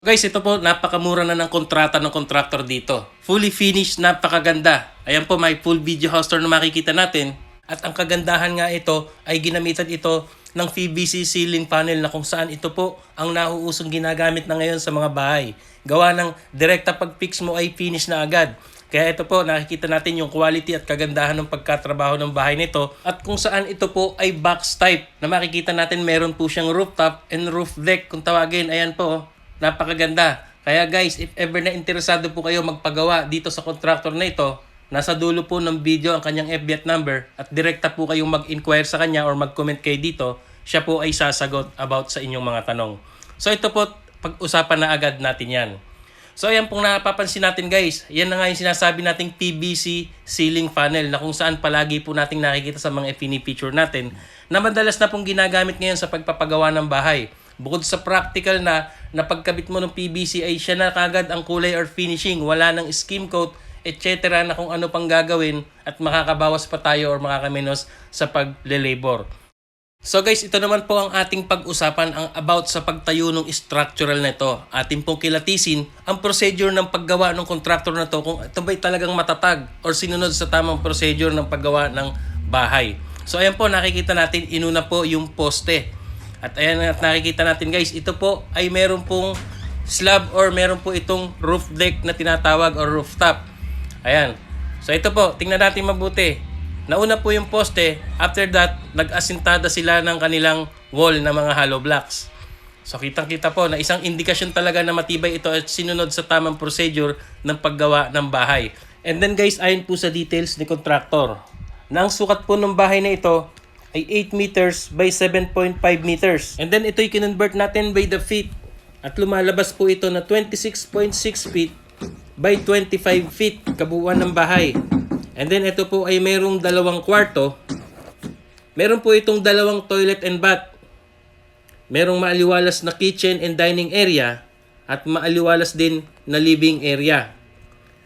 Guys, ito po, napakamura na ng kontrata ng contractor dito. Fully finished, napakaganda. Ayan po, may full video house tour na makikita natin. At ang kagandahan nga ito ay ginamitan ito ng PVC ceiling panel na kung saan ito po ang nauusong ginagamit na ngayon sa mga bahay. Gawa ng direkta pag-fix mo ay finish na agad. Kaya ito po, nakikita natin yung quality at kagandahan ng pagkatrabaho ng bahay nito. At kung saan ito po ay box type na makikita natin meron po siyang rooftop and roof deck kung tawagin. Ayan po, oh. Napakaganda. Kaya guys, if ever na interesado po kayo magpagawa dito sa contractor na ito, nasa dulo po ng video ang kanyang FB at number at direkta po kayong mag-inquire sa kanya or mag-comment kayo dito, siya po ay sasagot about sa inyong mga tanong. So ito po, pag-usapan na agad natin yan. So ayan pong napapansin natin guys, yan na nga yung sinasabi nating PVC ceiling panel na kung saan palagi po nating nakikita sa mga FNE feature natin na madalas na pong ginagamit ngayon sa pagpapagawa ng bahay. Bukod sa practical na na pagkabit mo ng PVC ay siya na kagad ang kulay or finishing, wala nang skim coat, etc. na kung ano pang gagawin at makakabawas pa tayo or makakaminos sa pagle-labor. So guys, ito naman po ang ating pag-usapan ang about sa pagtayo ng structural na ito. Ating pong kilatisin ang procedure ng paggawa ng contractor na to kung ito ba'y talagang matatag or sinunod sa tamang procedure ng paggawa ng bahay. So ayan po, nakikita natin, inuna po yung poste. At ayan at nakikita natin guys, ito po ay meron pong slab or meron po itong roof deck na tinatawag or rooftop. Ayan. So ito po, tingnan natin mabuti. Nauna po yung poste, after that, nag-asintada sila ng kanilang wall na mga hollow blocks. So kitang-kita po na isang indikasyon talaga na matibay ito at sinunod sa tamang procedure ng paggawa ng bahay. And then guys, ayon po sa details ni contractor, na ang sukat po ng bahay na ito ay 8 meters by 7.5 meters. And then ito'y kinonvert natin by the feet. At lumalabas po ito na 26.6 feet by 25 feet kabuuan ng bahay. And then ito po ay merong dalawang kwarto. Meron po itong dalawang toilet and bath. Merong maaliwalas na kitchen and dining area at maaliwalas din na living area.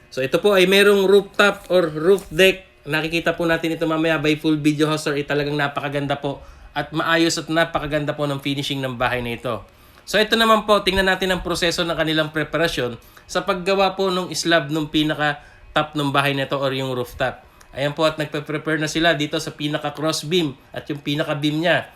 So ito po ay merong rooftop or roof deck. Nakikita po natin ito mamaya by full video house ay talagang napakaganda po at maayos at napakaganda po ng finishing ng bahay na ito. So ito naman po, tingnan natin ang proseso ng kanilang preparasyon sa paggawa po ng slab ng pinaka top ng bahay nito or yung rooftop. Ayan po at nagpe-prepare na sila dito sa pinaka cross beam at yung pinaka beam niya.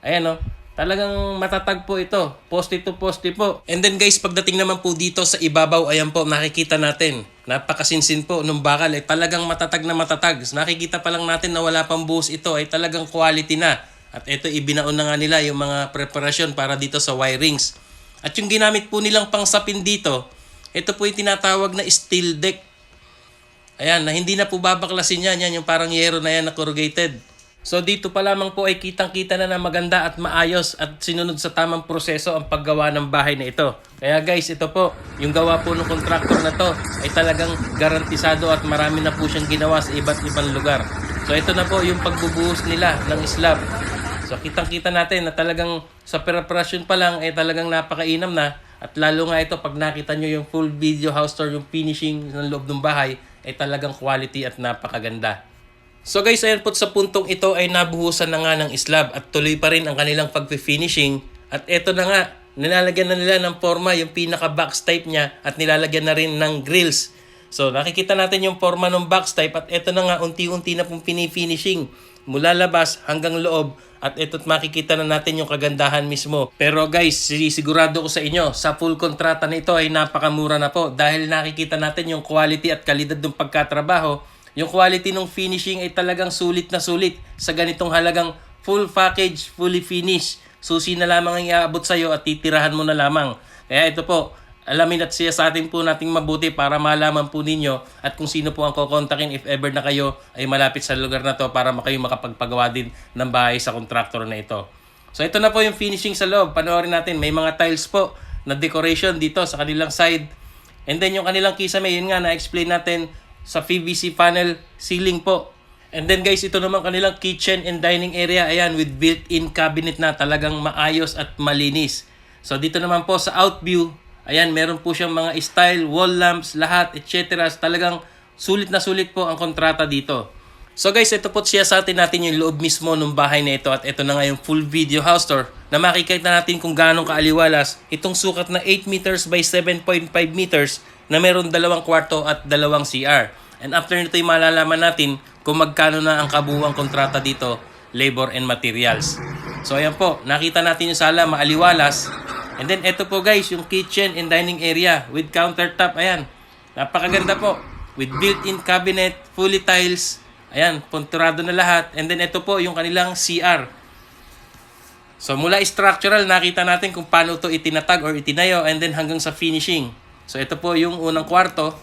Ayan o. Talagang matatag po ito. Poste to poste po. And then guys, pagdating naman po dito sa ibabaw, ayan po, nakikita natin. Napakasinsin po nung bakal. Eh, talagang matatag na matatag. Nakikita pa lang natin na wala pang buhos ito. Ay talagang quality na. At ito, ibinaon na nga nila yung mga preparasyon para dito sa wirings. At yung ginamit po nilang pangsapin dito, ito po yung tinatawag na steel deck. Ayan, na hindi na po babaklasin yan. Yan yung parang yero na yan na corrugated. So dito pa lamang po ay kitang-kita na na maganda at maayos at sinunod sa tamang proseso ang paggawa ng bahay na ito. Kaya guys, ito po, yung gawa po ng contractor na to ay talagang garantisado at marami na po siyang ginawa sa iba't ibang lugar. So ito na po yung pagbubuhos nila ng slab. So kitang-kita natin na talagang sa preparation pa lang ay talagang napakainam na at lalo nga ito pag nakita nyo yung full video house tour, yung finishing ng loob ng bahay ay talagang quality at napakaganda. So guys, ayan po sa puntong ito ay nabuhusan na nga ng slab at tuloy pa rin ang kanilang pag-finishing. At eto na nga, nilalagyan na nila ng forma yung pinaka box type niya at nilalagyan na rin ng grills. So nakikita natin yung forma ng box type at eto na nga unti-unti na pong pinifinishing mula labas hanggang loob at ito't makikita na natin yung kagandahan mismo. Pero guys, sigurado ko sa inyo, sa full kontrata na ito ay napakamura na po dahil nakikita natin yung quality at kalidad ng pagkatrabaho yung quality ng finishing ay talagang sulit na sulit sa ganitong halagang full package, fully finished. Susi na lamang ang iaabot sa iyo at titirahan mo na lamang. Kaya ito po, alamin at siya sa atin po nating mabuti para malaman po ninyo at kung sino po ang kukontakin if ever na kayo ay malapit sa lugar na to para kayo makapagpagawa din ng bahay sa contractor na ito. So ito na po yung finishing sa loob. Panoorin natin, may mga tiles po na decoration dito sa kanilang side. And then yung kanilang kisame, yun nga na-explain natin sa PVC panel ceiling po. And then guys, ito naman kanilang kitchen and dining area. Ayan, with built-in cabinet na talagang maayos at malinis. So dito naman po sa outview, ayan, meron po siyang mga style, wall lamps, lahat, etc. Talagang sulit na sulit po ang kontrata dito. So guys, ito po siya sa atin natin yung loob mismo ng bahay na ito at ito na nga yung full video house tour na makikita natin kung gaano kaaliwalas itong sukat na 8 meters by 7.5 meters na meron dalawang kwarto at dalawang CR. And after nito yung malalaman natin kung magkano na ang kabuuang kontrata dito, labor and materials. So ayan po, nakita natin yung sala, maaliwalas. And then ito po guys, yung kitchen and dining area with countertop, ayan. Napakaganda po. With built-in cabinet, fully tiles, Ayan, punturado na lahat. And then ito po yung kanilang CR. So mula structural, nakita natin kung paano to itinatag or itinayo and then hanggang sa finishing. So ito po yung unang kwarto.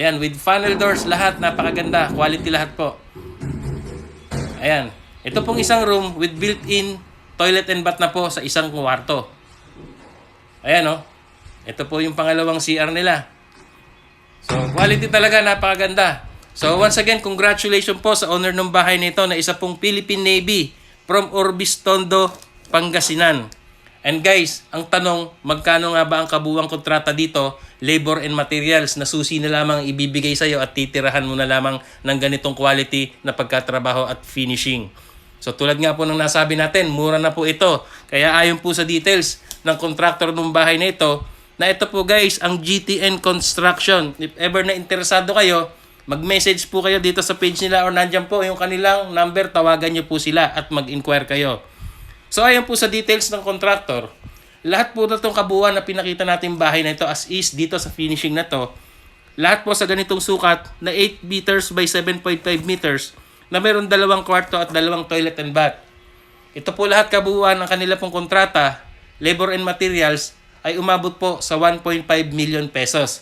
Ayan, with funnel doors, lahat napakaganda. Quality lahat po. Ayan. Ito pong isang room with built-in toilet and bath na po sa isang kwarto. Ayan oh. Ito po yung pangalawang CR nila. So, quality talaga, napakaganda. So, once again, congratulations po sa owner ng bahay nito na isa pong Philippine Navy from Orbis Tondo, Pangasinan. And guys, ang tanong, magkano nga ba ang kabuwang kontrata dito? Labor and materials na susi na lamang ibibigay sa'yo at titirahan mo na lamang ng ganitong quality na pagkatrabaho at finishing. So tulad nga po ng nasabi natin, mura na po ito. Kaya ayon po sa details ng contractor ng bahay na ito, na ito po guys, ang GTN Construction. If ever na interesado kayo, mag-message po kayo dito sa page nila or nandyan po yung kanilang number, tawagan nyo po sila at mag-inquire kayo. So ayan po sa details ng contractor. Lahat po na itong kabuuan na pinakita natin bahay na ito as is dito sa finishing na to. Lahat po sa ganitong sukat na 8 meters by 7.5 meters na meron dalawang kwarto at dalawang toilet and bath. Ito po lahat kabuuan ng kanila pong kontrata, labor and materials ay umabot po sa 1.5 million pesos.